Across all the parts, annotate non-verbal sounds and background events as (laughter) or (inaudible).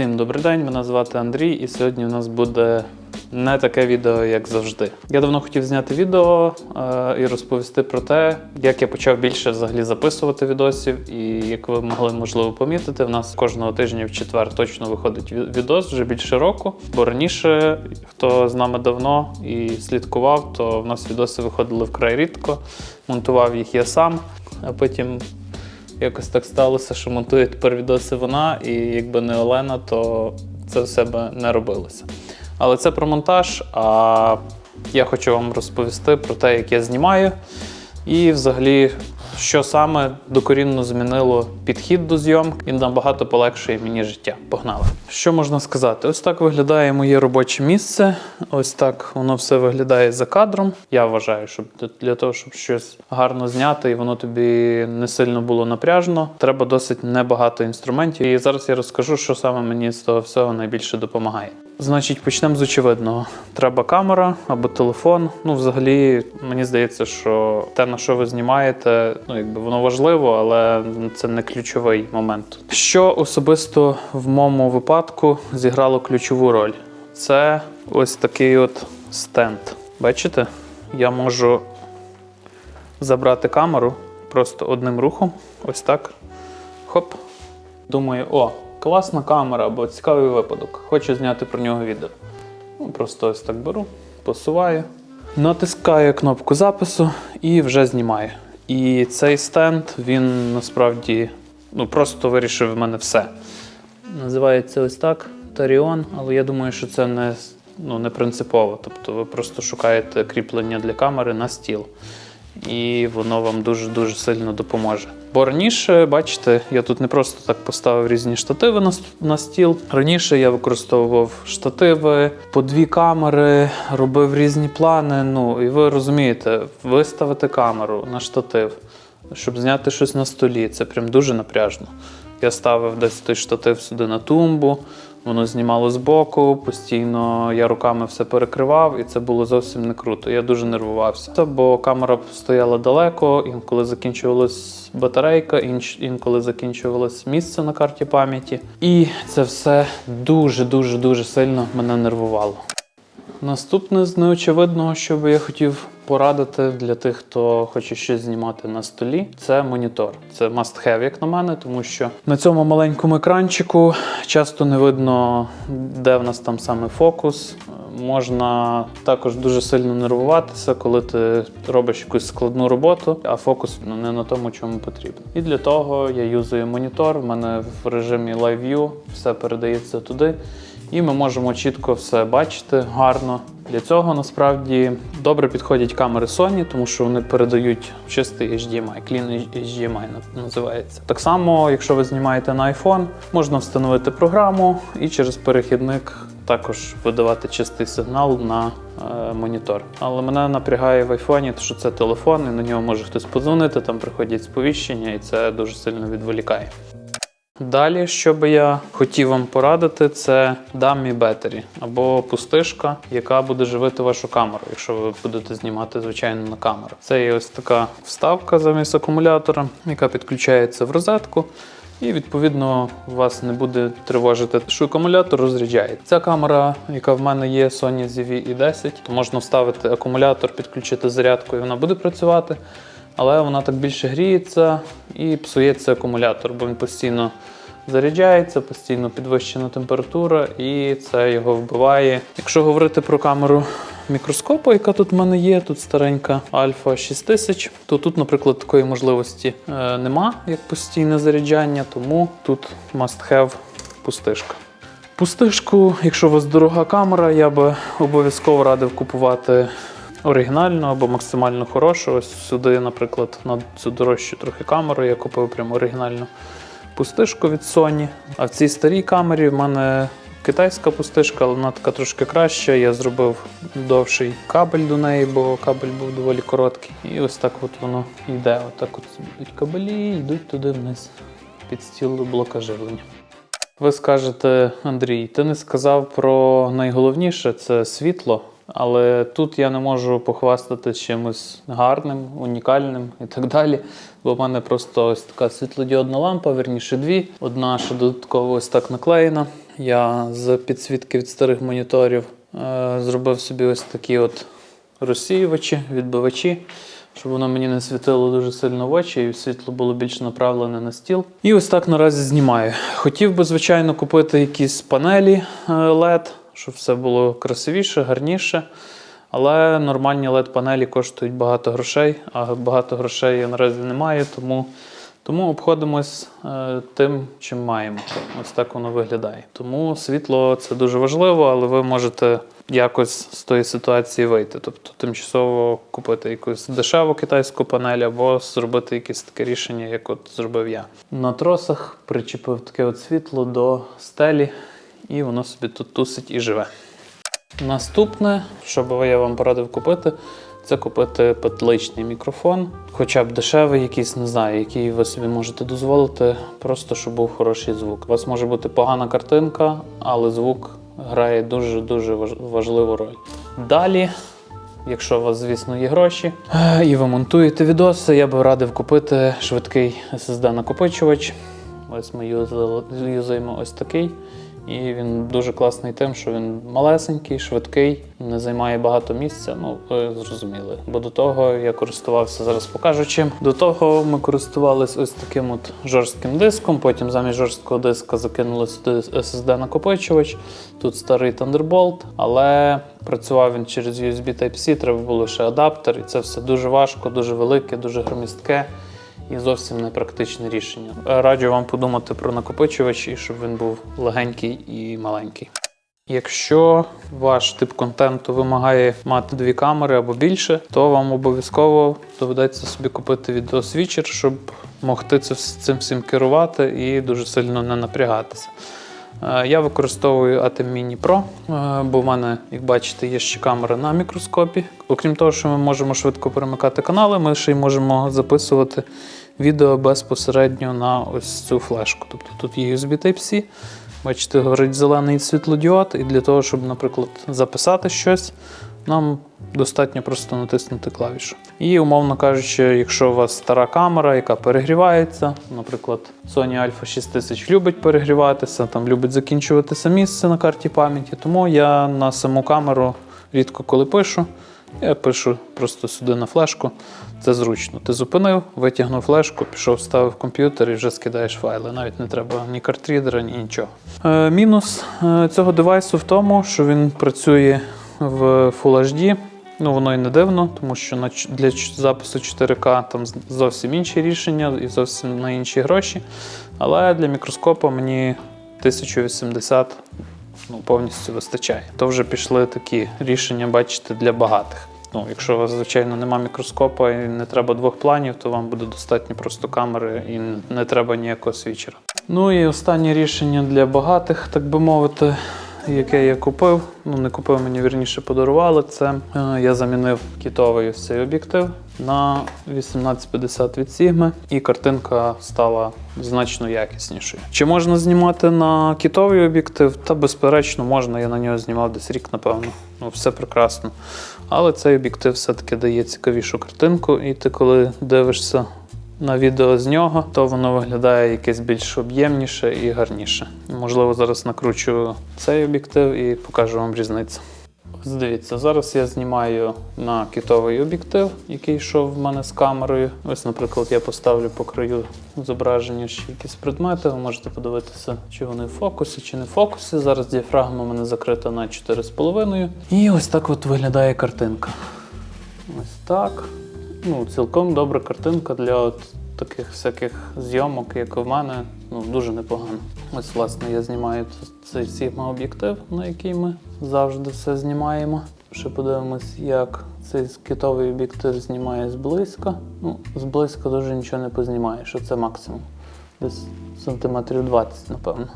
Всім добрий день, мене звати Андрій, і сьогодні у нас буде не таке відео, як завжди. Я давно хотів зняти відео е, і розповісти про те, як я почав більше взагалі записувати відосів. І як ви могли можливо помітити, в нас кожного тижня в четвер точно виходить ві- відос вже більше року. Бо раніше, хто з нами давно і слідкував, то в нас відоси виходили вкрай рідко. Монтував їх я сам, а потім якось так сталося, що монтує тепер відоси вона, і якби не Олена, то це в себе не робилося. Але це про монтаж. А я хочу вам розповісти про те, як я знімаю, і взагалі, що саме докорінно змінило підхід до зйомки і набагато полегшує мені життя. Погнали. Що можна сказати? Ось так виглядає моє робоче місце. Ось так воно все виглядає за кадром. Я вважаю, для- для того, щоб щось гарно зняти, і воно тобі не сильно було напряжно, треба досить небагато інструментів. І зараз я розкажу, що саме мені з того всього найбільше допомагає. Значить, почнемо з очевидного. Треба камера або телефон. Ну, взагалі, мені здається, що те, на що ви знімаєте, ну якби воно важливо, але це не ключовий момент. Що особисто в моєму випадку зіграло ключову роль? Це ось такий от стенд. Бачите? Я можу забрати камеру просто одним рухом. Ось так. Хоп. Думаю, о, класна камера або цікавий випадок. Хочу зняти про нього відео. Ну, просто ось так беру, посуваю, натискаю кнопку запису і вже знімаю. І цей стенд, він насправді ну, просто вирішив в мене все. Називається ось так Таріон, але я думаю, що це не, ну, не принципово. Тобто ви просто шукаєте кріплення для камери на стіл. І воно вам дуже-дуже сильно допоможе. Бо раніше, бачите, я тут не просто так поставив різні штативи на, на стіл. Раніше я використовував штативи, по дві камери, робив різні плани. Ну і ви розумієте, виставити камеру на штатив, щоб зняти щось на столі, це прям дуже напряжно. Я ставив десь той штатив сюди на тумбу, воно знімало збоку, постійно я руками все перекривав, і це було зовсім не круто. Я дуже нервувався. Бо камера стояла далеко, інколи закінчувалась батарейка, інколи закінчувалось місце на карті пам'яті. І це все дуже, дуже, дуже сильно мене нервувало. Наступне з неочевидного, що би я хотів порадити для тих, хто хоче щось знімати на столі, це монітор. Це must have, як на мене, тому що на цьому маленькому екранчику часто не видно, де в нас там саме фокус. Можна також дуже сильно нервуватися, коли ти робиш якусь складну роботу, а фокус ну, не на тому, чому потрібно. І для того я юзую монітор. В мене в режимі Live View все передається туди. І ми можемо чітко все бачити гарно. Для цього насправді добре підходять камери Sony, тому що вони передають чистий HDMI, Clean HDMI називається. Так само, якщо ви знімаєте на iPhone, можна встановити програму і через перехідник також видавати чистий сигнал на е, монітор. Але мене напрягає в айфоні, що це телефон, і на нього може хтось подзвонити, там приходять сповіщення, і це дуже сильно відволікає. Далі, що би я хотів вам порадити, це dummy battery або пустишка, яка буде живити вашу камеру, якщо ви будете знімати звичайно на камеру. Це є ось така вставка замість акумулятора, яка підключається в розетку. І відповідно вас не буде тривожити, що акумулятор розряджається. Ця камера, яка в мене є Sony ZV-E10, то можна вставити акумулятор, підключити зарядку, і вона буде працювати. Але вона так більше гріється і псується акумулятор, бо він постійно заряджається, постійно підвищена температура, і це його вбиває. Якщо говорити про камеру мікроскопу, яка тут в мене є, тут старенька Альфа 6000, то тут, наприклад, такої можливості е, нема, як постійне заряджання, тому тут must have пустишка. Пустишку, якщо у вас дорога камера, я би обов'язково радив купувати оригінальну або максимально хорошу. Ось сюди, наприклад, на цю дорожчу трохи камеру я купив прямо оригінальну пустишку від Sony. А в цій старій камері в мене китайська пустишка, але вона така трошки краща. Я зробив довший кабель до неї, бо кабель був доволі короткий. І ось так от воно йде. Отак от йдуть кабелі, йдуть туди вниз під стіл блока живлення. Ви скажете, Андрій, ти не сказав про найголовніше це світло. Але тут я не можу похвастати чимось гарним, унікальним і так далі. Бо в мене просто ось така світлодіодна лампа, верніше дві. Одна ще додатково ось так наклеєна. я з підсвітки від старих моніторів е, зробив собі ось такі от розсіювачі, відбивачі, щоб воно мені не світило дуже сильно в очі, і світло було більш направлене на стіл. І ось так наразі знімаю. Хотів би, звичайно, купити якісь панелі е, LED, щоб все було красивіше, гарніше. Але нормальні LED-панелі коштують багато грошей, а багато грошей я наразі не маю, тому, тому обходимось е, тим, чим маємо. Ось так воно виглядає. Тому світло це дуже важливо, але ви можете якось з тої ситуації вийти. Тобто тимчасово купити якусь дешеву китайську панель або зробити якесь таке рішення, як от зробив я. На тросах причепив таке от світло до стелі, і воно собі тут тусить і живе. Наступне, що би я вам порадив купити, це купити петличний мікрофон, хоча б дешевий, якийсь, не знаю, який ви собі можете дозволити, просто щоб був хороший звук. У вас може бути погана картинка, але звук грає дуже-дуже важливу роль. Далі, якщо у вас, звісно, є гроші, і ви монтуєте відоси, я би радив купити швидкий SSD-накопичувач. Ось ми юзаємо ось такий. І він дуже класний тим, що він малесенький, швидкий, не займає багато місця. Ну, ви зрозуміли. Бо до того я користувався, зараз покажу чим. До того ми користувалися ось таким от жорстким диском. Потім замість жорсткого диска закинули сюди SSD-накопичувач. Тут старий Thunderbolt, але працював він через USB Type-C, треба було ще адаптер, і це все дуже важко, дуже велике, дуже громістке і зовсім не практичне рішення. Раджу вам подумати про накопичувач і щоб він був легенький і маленький. Якщо ваш тип контенту вимагає мати дві камери або більше, то вам обов'язково доведеться собі купити відеосвічер, щоб могти це, цим всім керувати і дуже сильно не напрягатися. Е, Я використовую ATEM Mini Pro, е, бо в мене, як бачите, є ще камера на мікроскопі. Окрім того, що ми можемо швидко перемикати канали, ми ще й можемо записувати відео безпосередньо на ось цю флешку. Тобто тут є USB Type-C, бачите, горить зелений світлодіод, і для того, щоб, наприклад, записати щось, нам достатньо просто натиснути клавішу. І, умовно кажучи, якщо у вас стара камера, яка перегрівається, наприклад, Sony Alpha 6000 любить перегріватися, там любить закінчуватися місце на карті пам'яті, тому я на саму камеру рідко коли пишу. Я пишу просто сюди на флешку. Це зручно. Ти зупинив, витягнув флешку, пішов, вставив комп'ютер і вже скидаєш файли. Навіть не треба ні картрідера, ні нічого. Е, мінус е, цього девайсу в тому, що він працює в Full HD. Ну, воно і не дивно, тому що для запису 4К там зовсім інші рішення і зовсім на інші гроші. Але для мікроскопа мені 1080 ну, повністю вистачає. То вже пішли такі рішення, бачите, для багатих. Ну, якщо у вас, звичайно, нема мікроскопа і не треба двох планів, то вам буде достатньо просто камери і не треба ніякого свічера. Ну і останнє рішення для багатих, так би мовити, яке я купив. Ну, не купив, мені вірніше подарували. Це е, я замінив кітовий ось цей об'єктив на 1850 від Sigma, і картинка стала значно якіснішою. Чи можна знімати на кітовий об'єктив? Та безперечно можна. Я на нього знімав десь рік, напевно. Ну, все прекрасно. Але цей об'єктив все-таки дає цікавішу картинку, і ти, коли дивишся на відео з нього, то воно виглядає якесь більш об'ємніше і гарніше. Можливо, зараз накручу цей об'єктив і покажу вам різницю. Ось дивіться, зараз я знімаю на китовий об'єктив, який йшов в мене з камерою. Ось, наприклад, я поставлю по краю зображення ще якісь предмети. Ви можете подивитися, чи вони в фокусі, чи не в фокусі. Зараз діафрагма у мене закрита на 4,5. І ось так от виглядає картинка. Ось так. Ну, цілком добра картинка для от таких всяких зйомок, як у мене, ну, дуже непогано. Ось, власне, я знімаю цей Sigma об'єктив, на який ми завжди все знімаємо. Ще подивимось, як цей китовий об'єктив знімає зблизька. Ну, зблизька дуже нічого не познімаєш, це максимум. Десь сантиметрів 20, напевно.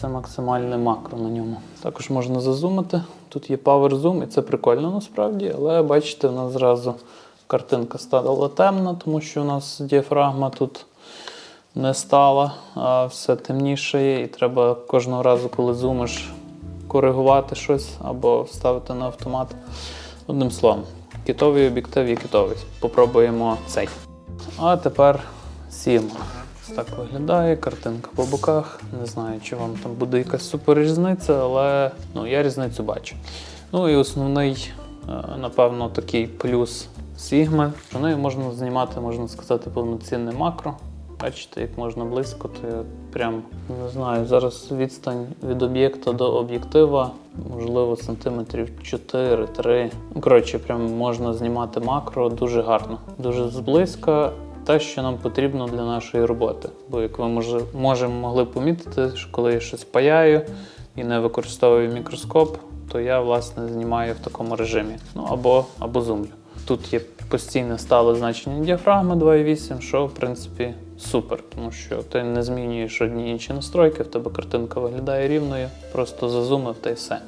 Це максимальне макро на ньому. Також можна зазумити. Тут є Power Zoom, і це прикольно насправді, але бачите, в нас зразу картинка стала темна, тому що у нас діафрагма тут не стала, а все темніше, і треба кожного разу, коли зумиш, коригувати щось або ставити на автомат. Одним словом, китовий об'єктив є китовий. Попробуємо цей. А тепер Sigma. Ось так виглядає, картинка по боках. Не знаю, чи вам там буде якась супер різниця, але ну, я різницю бачу. Ну і основний, е, напевно, такий плюс Sigma, нею можна знімати, можна сказати, повноцінне макро. Бачите, як можна близько, то я прям не знаю. Зараз відстань від об'єкта до об'єктива, можливо, сантиметрів 4-3. Ну, коротше, прям можна знімати макро дуже гарно, дуже зблизька. Те, що нам потрібно для нашої роботи. Бо як ви може, може могли помітити, що коли я щось паяю і не використовую мікроскоп, то я власне знімаю в такому режимі. Ну або, або зумлю. Тут є постійне стале значення діафрагми 2,8, що в принципі супер, тому що ти не змінюєш одні інші настройки, в тебе картинка виглядає рівною, просто зазумив та й все.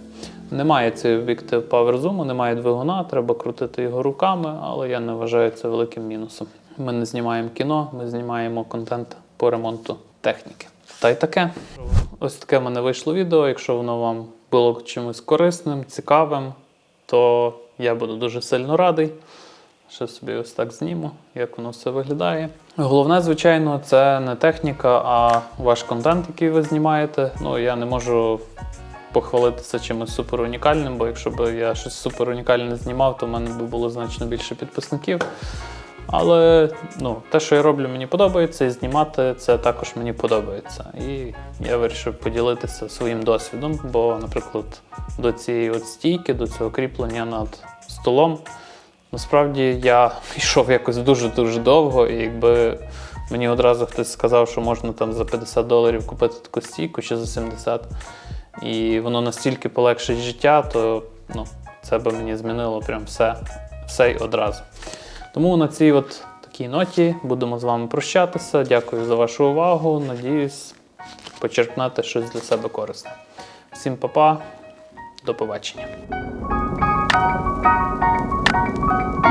Немає цей об'єктив Zoom, немає двигуна, треба крутити його руками, але я не вважаю це великим мінусом. Ми не знімаємо кіно, ми знімаємо контент по ремонту техніки. Та й таке. Ось таке в мене вийшло відео. Якщо воно вам було чимось корисним, цікавим, то я буду дуже сильно радий. Ще собі ось так зніму, як воно все виглядає. Головне, звичайно, це не техніка, а ваш контент, який ви знімаєте. Ну, я не можу похвалитися чимось супер унікальним, бо якщо б я щось супер унікальне знімав, то в мене б було значно більше підписників. Але ну, те, що я роблю, мені подобається, і знімати це також мені подобається. І я вирішив поділитися своїм досвідом, бо, наприклад, до цієї от стійки, до цього кріплення над столом, насправді я (laughs) йшов якось дуже-дуже довго, і якби мені одразу хтось сказав, що можна там за 50 доларів купити таку стійку чи за 70, і воно настільки полегшить життя, то ну, це би мені змінило прям все, все й одразу. Тому на цій от такій ноті будемо з вами прощатися. Дякую за вашу увагу. Надіюсь, почерпнете щось для себе корисне. Всім па-па, до побачення.